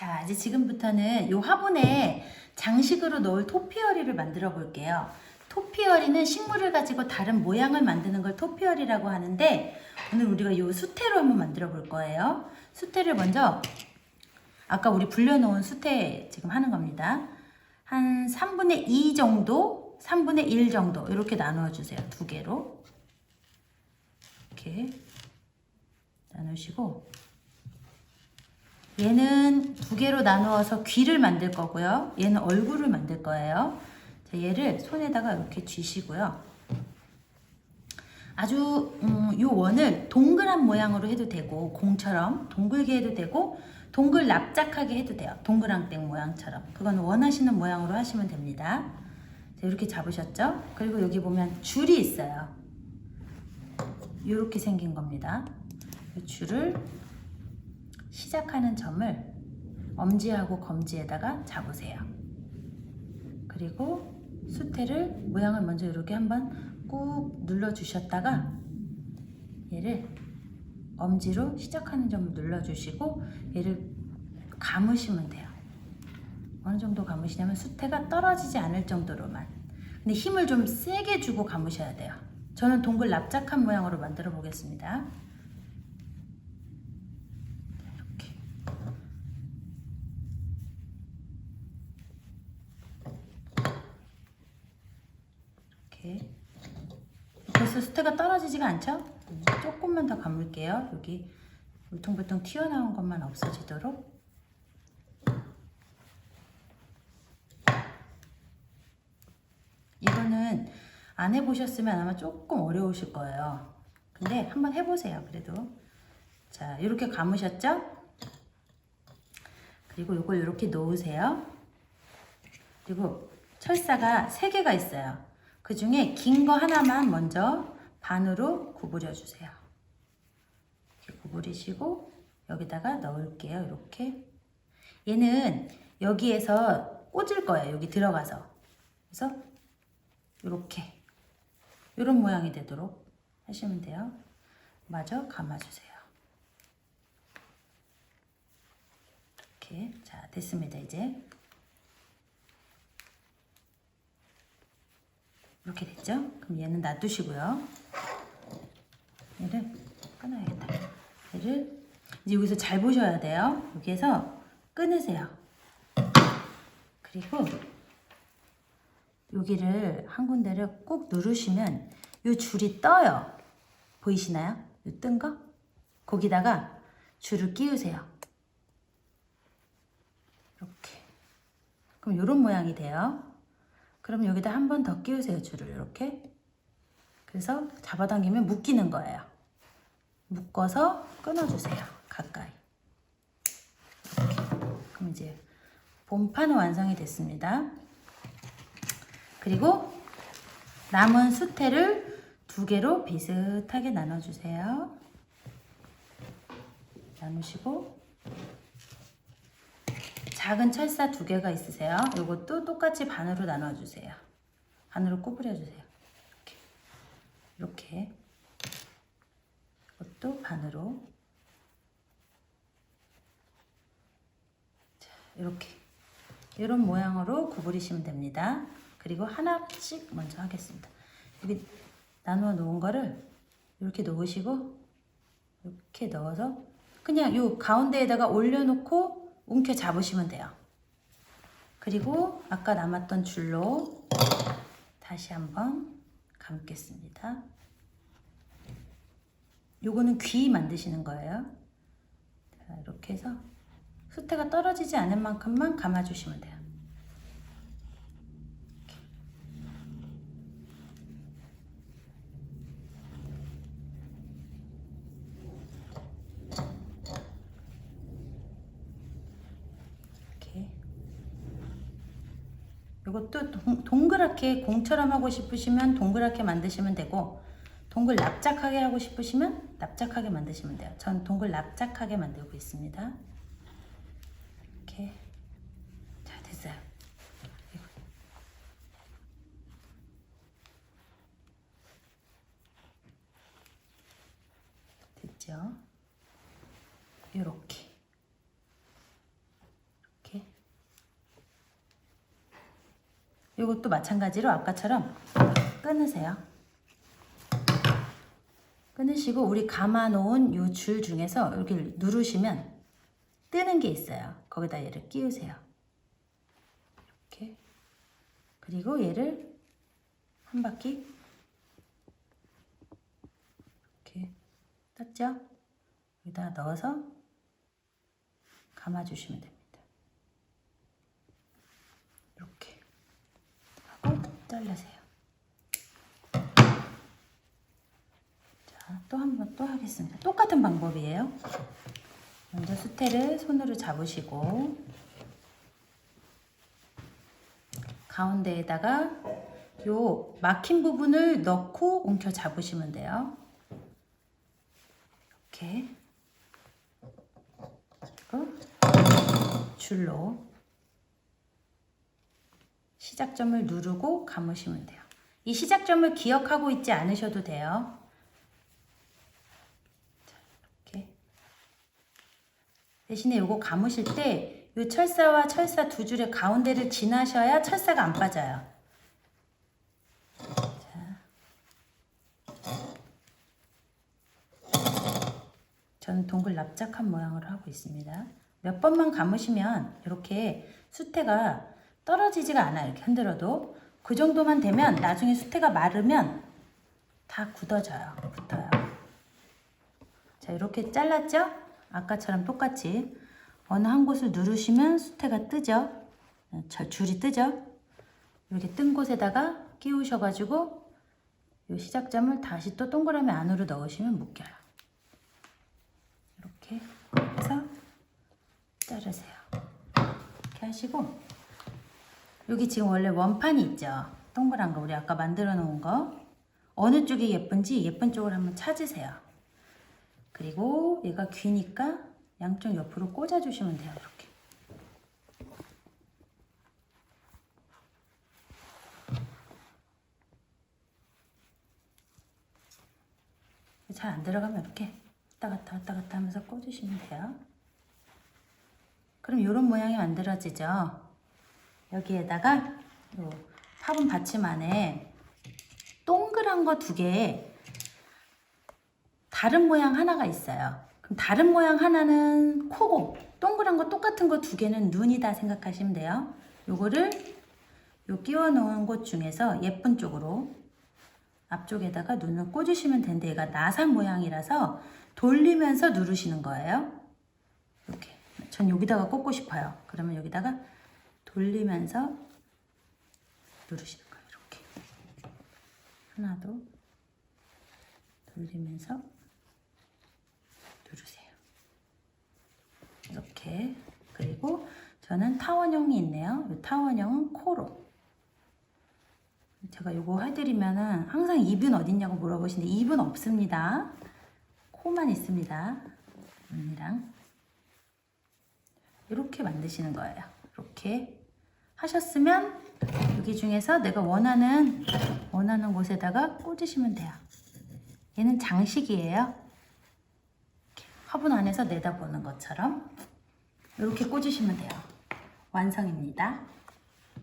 자, 이제 지금부터는 이 화분에 장식으로 넣을 토피어리를 만들어 볼게요. 토피어리는 식물을 가지고 다른 모양을 만드는 걸 토피어리라고 하는데 오늘 우리가 이 수태로 한번 만들어 볼 거예요. 수태를 먼저 아까 우리 불려놓은 수태 지금 하는 겁니다. 한 3분의 2 정도, 3분의 1 정도 이렇게 나누어 주세요. 두 개로. 이렇게 나누시고 얘는 두 개로 나누어서 귀를 만들 거고요. 얘는 얼굴을 만들 거예요. 자, 얘를 손에다가 이렇게 쥐시고요. 아주 음, 요 원을 동그란 모양으로 해도 되고 공처럼 동글게 해도 되고 동글 납작하게 해도 돼요. 동그랑땡 모양처럼. 그건 원하시는 모양으로 하시면 됩니다. 자, 이렇게 잡으셨죠? 그리고 여기 보면 줄이 있어요. 이렇게 생긴 겁니다. 이 줄을 시작하는 점을 엄지하고 검지에다가 잡으세요. 그리고 수태를 모양을 먼저 이렇게 한번 꾹 눌러 주셨다가 얘를 엄지로 시작하는 점을 눌러 주시고 얘를 감으시면 돼요. 어느 정도 감으시냐면 수태가 떨어지지 않을 정도로만. 근데 힘을 좀 세게 주고 감으셔야 돼요. 저는 동글 납작한 모양으로 만들어 보겠습니다. 이렇게. 벌써 수태가 떨어지지가 않죠? 조금만 더 감을게요. 여기 울퉁불퉁 튀어나온 것만 없어지도록. 이거는 안 해보셨으면 아마 조금 어려우실 거예요. 근데 한번 해보세요. 그래도. 자, 이렇게 감으셨죠? 그리고 이걸 이렇게 놓으세요. 그리고 철사가 세 개가 있어요. 그 중에 긴 거 하나만 먼저 반으로 구부려 주세요. 구부리시고 여기다가 넣을게요. 이렇게. 얘는 여기에서 꽂을 거예요. 여기 들어가서. 그래서 이렇게 이런 모양이 되도록 하시면 돼요. 마저 감아주세요. 이렇게 자 됐습니다. 이제 이렇게 됐죠? 그럼 얘는 놔두시고요. 얘를 끊어야겠다. 얘를 이제 여기서 잘 보셔야 돼요. 여기에서 끊으세요. 그리고 여기를 한 군데를 꼭 누르시면 이 줄이 떠요. 보이시나요? 이 뜬 거? 거기다가 줄을 끼우세요. 이렇게. 그럼 이런 모양이 돼요. 그럼 여기다 한 번 더 끼우세요. 줄을 이렇게. 그래서 잡아당기면 묶이는 거예요. 묶어서 끊어주세요. 가까이. 이렇게. 그럼 이제 본판은 완성이 됐습니다. 그리고 남은 수태를 두 개로 비슷하게 나눠주세요. 나누시고 작은 철사 두 개가 있으세요. 이것도 똑같이 반으로 나눠주세요. 반으로 구부려주세요. 이렇게. 이렇게. 이것도 반으로. 자, 이렇게. 이런 모양으로 구부리시면 됩니다. 그리고 하나씩 먼저 하겠습니다. 여기 나누어 놓은 거를 이렇게 놓으시고 이렇게 넣어서 그냥 요 가운데에다가 올려놓고 움켜 잡으시면 돼요. 그리고 아까 남았던 줄로 다시 한번 감겠습니다. 요거는 귀 만드시는 거예요. 자, 이렇게 해서 수태가 떨어지지 않은 만큼만 감아주시면 돼요. 이렇게. 이것도 동, 동그랗게 공처럼 하고 싶으시면 동그랗게 만드시면 되고 동글 납작하게 하고 싶으시면 납작하게 만드시면 돼요. 전 동글 납작하게 만들고 있습니다. 이렇게 자 됐어요. 됐죠? 이렇게 이것도 마찬가지로 아까처럼 끊으세요. 끊으시고 우리 감아놓은 요줄 중에서 이렇게 누르시면 뜨는 게 있어요. 거기다 얘를 끼우세요. 이렇게 그리고 얘를 한 바퀴 이렇게 떴죠? 여기다 넣어서 감아주시면 됩니다. 이렇게 잘라세요. 자, 또 한 번 또 하겠습니다. 똑같은 방법이에요. 먼저 수태를 손으로 잡으시고 가운데에다가 요 막힌 부분을 넣고 옮겨 잡으시면 돼요. 이렇게 그리고 줄로 시작점을 누르고 감으시면 돼요. 이 시작점을 기억하고 있지 않으셔도 돼요. 자, 이렇게 대신에 요거 감으실 때 요 철사와 철사 두 줄의 가운데를 지나셔야 철사가 안 빠져요. 저는 동글 납작한 모양으로 하고 있습니다. 몇 번만 감으시면 이렇게 수태가 떨어지지가 않아요. 이렇게 흔들어도. 그 정도만 되면 나중에 수태가 마르면 다 굳어져요. 붙어요. 자, 이렇게 잘랐죠? 아까처럼 똑같이 어느 한 곳을 누르시면 수태가 뜨죠? 저 줄이 뜨죠? 이렇게 뜬 곳에다가 끼우셔가지고 이 시작점을 다시 또 동그라미 안으로 넣으시면 묶여요. 이렇게 해서 자르세요. 이렇게 하시고 여기 지금 원래 원판이 있죠. 동그란 거 우리 아까 만들어 놓은 거 어느 쪽이 예쁜지 예쁜 쪽을 한번 찾으세요. 그리고 얘가 귀니까 양쪽 옆으로 꽂아 주시면 돼요. 이렇게. 잘 안 들어가면 이렇게 왔다 갔다 왔다 갔다 하면서 꽂으시면 돼요. 그럼 이런 모양이 만들어지죠. 여기에다가 요 화분 받침 안에 동그란 거 두 개, 다른 모양 하나가 있어요. 그럼 다른 모양 하나는 코고, 동그란 거 똑같은 거 두 개는 눈이다 생각하시면 돼요. 요거를 요 끼워 놓은 곳 중에서 예쁜 쪽으로 앞쪽에다가 눈을 꽂으시면 되는데 얘가 나사 모양이라서 돌리면서 누르시는 거예요. 이렇게. 전 여기다가 꽂고 싶어요. 그러면 여기다가 돌리면서 누르시는 거예요. 이렇게. 하나도 돌리면서 누르세요. 이렇게. 그리고 저는 타원형이 있네요. 이 타원형은 코로. 제가 요거 해드리면은 항상 입은 어딨냐고 물어보시는데 입은 없습니다. 코만 있습니다. 눈이랑. 이렇게 만드시는 거예요. 이렇게 하셨으면 여기 중에서 내가 원하는 원하는 곳에다가 꽂으시면 돼요. 얘는 장식이에요. 화분 안에서 내다보는 것처럼 이렇게 꽂으시면 돼요. 완성입니다.